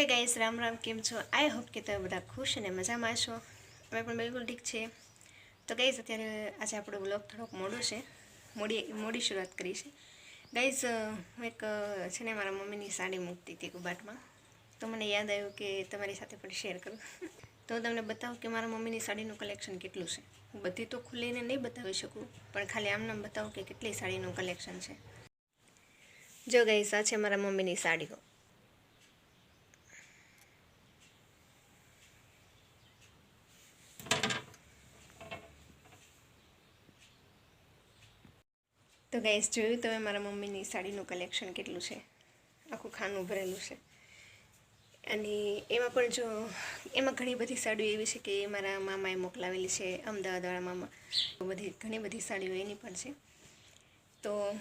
હે ગાઈસ રામ રામ કેમ છો? આઈ હોપ કે તમે બધા ખુશ અને મજામાં છો. અમે પણ બિલકુલ ઠીક છે. તો ગાઈસ અત્યારે આજે આપણો બ્લોગ થોડોક મોડો છે. મોડી મોડી શરૂઆત કરી છે. ગાઈઝ હું એક છે ને મારા મમ્મીની સાડી મૂકતી હતી કુબાટમાં. તો મને યાદ આવ્યું કે તમારી સાથે પણ શેર કરું. તો હું તમને બતાવું કે મારા મમ્મીની સાડીનું કલેક્શન કેટલું છે. હું બધી તો ખુલ્લીને નહીં બતાવી શકું, પણ ખાલી આમને આમ બતાવું કે કેટલી સાડીનું કલેક્શન છે. જો ગાઈસ આ છે મારા મમ્મીની સાડીઓ. તો ગાઈસ જોયું તમે મારા મમ્મીની સાડીનું કલેક્શન કેટલું છે? આખું ખાનું ભરેલું છે. અને એમાં પણ જો, એમાં ઘણી બધી સાડીઓ એવી છે કે એ મારા મામાએ મોકલાવેલી છે, અમદાવાદવાળા મામા. બધી, ઘણી બધી સાડીઓ એની પણ છે. તો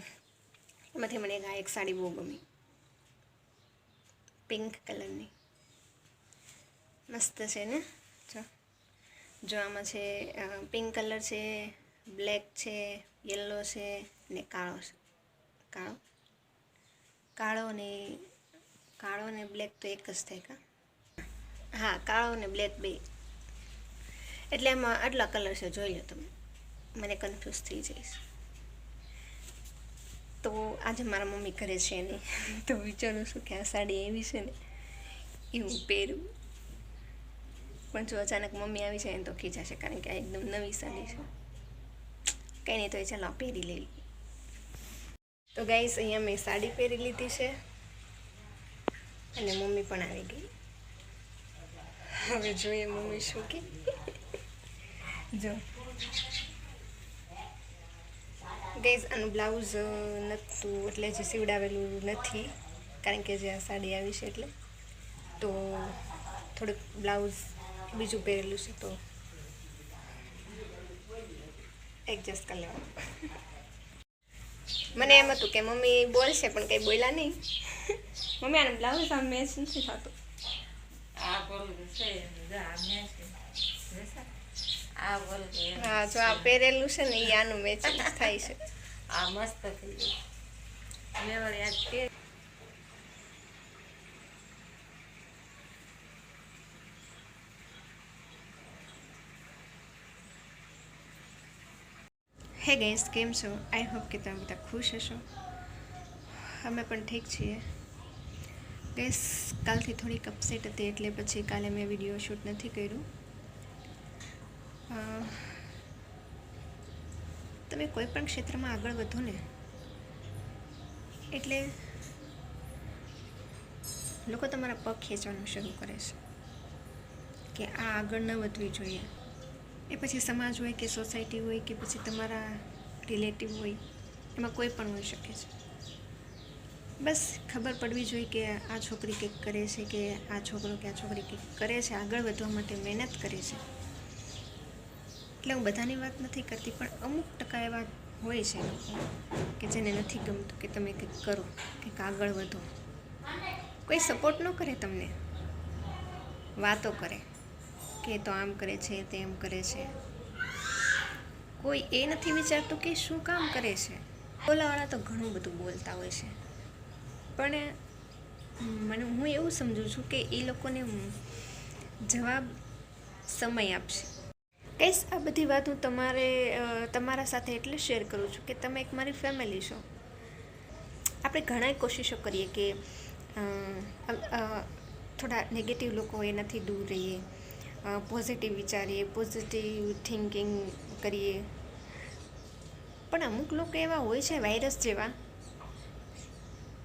એમાંથી મને આ એક સાડી બહુ ગમી. પિંક કલરની. મસ્ત છે ને? જો. જો આમાં છે પિંક કલર છે બ્લેક છે યલો છે ને કાળો છે. કાળો? કાળો ને કાળો ને બ્લેક તો એક જ થાય કા? હા, કાળો ને બ્લેક બે. એટલે એમાં આટલા કલર છે, જોઈ લો તમે. મને કન્ફ્યુઝ થઈ જઈશ. તો આજે મારા મમ્મી ઘરે છે નહીં. તો વિચારું છું કે આ સાડી એવી છે ને એ હું પહેરું. પણ જો અચાનક મમ્મી આવી જાય ને તો ખીજાશે, કારણ કે આ એકદમ નવી સાડી છે. કંઈ નહીં, તો એ ચાલો પહેરી લઈ તો ગાઈસ અહીંયા મેં સાડી પહેરી લીધી છે. અને મમ્મી પણ આવી ગઈ. હવે જોઈએ મમ્મી શું કે. જો. ગઈઝ આનું બ્લાઉઝ નહોતું એટલે જે સીવડાવેલું નથી, કારણ કે જે આ સાડી આવી છે એટલે. તો થોડુંક બ્લાઉઝ બીજું પહેરેલું છે, તો એડજસ્ટ કરી લેવાનું. મને એમ હતું કે મમ્મી બોલશે પણ કંઈ બોલ્યા નહીં. મમ્મી આને બ્લાઉઝ આમ મેચ નથી થતું. હા જો આ પહેરેલું છે ને એ આનું મેચ થાય છે. આ મસ્ત થઈ ગયું. મેં આજ કે હે ગેસ કેમ છો? આઈ હોપ કે તમે બધા ખુશ હશો. અમે પણ ઠીક છીએ. ગેસ કાલથી થોડીક અપસેટ હતી એટલે પછી કાલે મેં વીડિયો શૂટ નથી કર્યું. તમે કોઈ પણ ક્ષેત્રમાં આગળ વધો ને, એટલે લોકો તમારા પગ ખેંચવાનું શરૂ કરે છે કે આ આગળ ન વધવી જોઈએ. એ પછી સમાજ હોય કે સોસાયટી હોય કે પછી તમારા રિલેટિવ હોય, એમાં કોઈ પણ હોઈ શકે છે. બસ ખબર પડવી જોઈએ કે આ છોકરી કંઈક કરે છે કે આ છોકરો કે આ છોકરી કંઈક કરે છે, આગળ વધવા માટે મહેનત કરે છે. એટલે હું બધાની વાત નથી કરતી, પણ અમુક ટકા એવા હોય છે કે જેને નથી ગમતું કે તમે કંઈક કરો, કંઈક આગળ વધો. કોઈ સપોર્ટ ન કરે તમને? વાતો કરે. કે તો આમ કરે છે, તેમ કરે છે. કોઈ એ નથી વિચારતું કે શું કામ કરે છે. બોલાવાળા તો ઘણું બધું બોલતા હોય છે. પણ, મને, હું એવું સમજુ છું કે એ લોકોને જવાબ સમય આપશે. કઈશ, આ બધી વાત હું તમારે તમારા સાથે એટલે શેર કરું છું કે તમે એક મારી ફેમિલી છો. આપણે ઘણાય કોશિશો કરીએ કે થોડા નેગેટિવ લોકો એનાથી દૂર રહીએ. પોઝિટિવ વિચારીએ પોઝિટિવ થિંકિંગ કરીએ. પણ અમુક લોકો એવા હોય છે વાયરસ જેવા,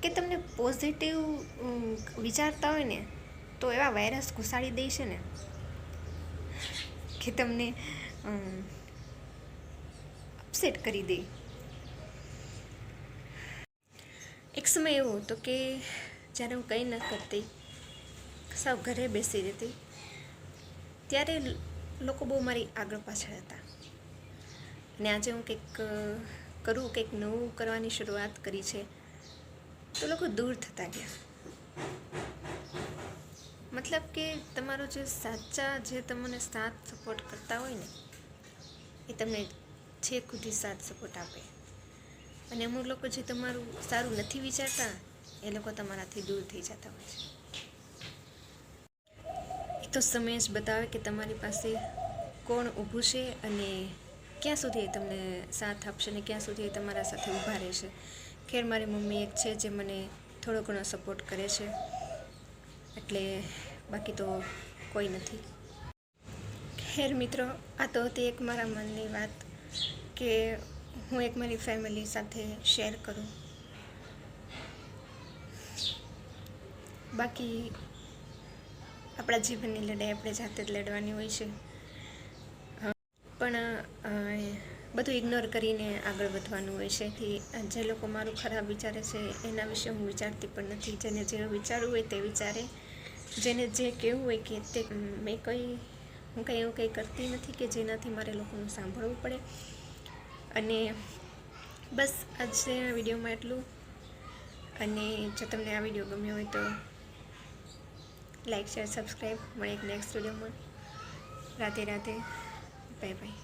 કે તમને પોઝિટિવ વિચારતા હોય ને, તો એવા વાયરસ ઘુસાડી દે છે ને, કે તમને અપસેટ કરી દે. એક સમય એવો હતો કે જ્યારે હું કંઈ ન કરતી, સાવ ઘરે બેસી રહેતી ત્યારે લોકો બહુ મારી આગળ પાછળ હતા. અને આજે હું કંઈક કરું, કંઈક નવું કરવાની શરૂઆત કરી છે, તો લોકો દૂર થતા ગયા. મતલબ કે તમારો જે સાચા, જે તમને સાથ સપોર્ટ કરતા હોય ને, એ તમને છેક સુધી સાથ સપોર્ટ આપે. અને અમુક લોકો જે તમારું સારું નથી વિચારતા, એ લોકો તમારાથી દૂર થઈ જતા હોય છે. તો સમય જ બતાવે કે તમારી પાસે કોણ ઊભું છે અને ક્યાં સુધી એ તમને સાથ આપશે અને ક્યાં સુધી એ તમારા સાથે ઊભા રહેશે. ખેર મારી મમ્મી એક છે જે મને થોડો ઘણો સપોર્ટ કરે છે. એટલે બાકી તો કોઈ નથી. ખેર મિત્રો, આ તો હતી એક મારા મનની વાત કે હું એક મારી ફેમિલી સાથે શેર કરું. બાકી આપણા જીવનની લડાઈ આપણે જાતે જ લડવાની હોય છે. પણ બધું ઇગ્નોર કરીને આગળ વધવાનું હોય છે. કે જે લોકો મારું ખરાબ વિચારે છે, એના વિશે હું વિચારતી પણ નથી. જેને જે વિચારવું હોય તે વિચારે. જેને જે કહેવું હોય કે તે મેં કંઈ, હું કંઈ એવું કંઈ કરતી નથી કે જેનાથી મારે લોકોનું સાંભળવું પડે. અને બસ આજે આ વિડીયોમાં એટલું. અને જો તમને આ વીડિયો ગમ્યો હોય તો लाईक शेअर सबस्क्राईब. मग एक नेक्स्ट व्हिडिओ मग. राहते राहते बाय बाय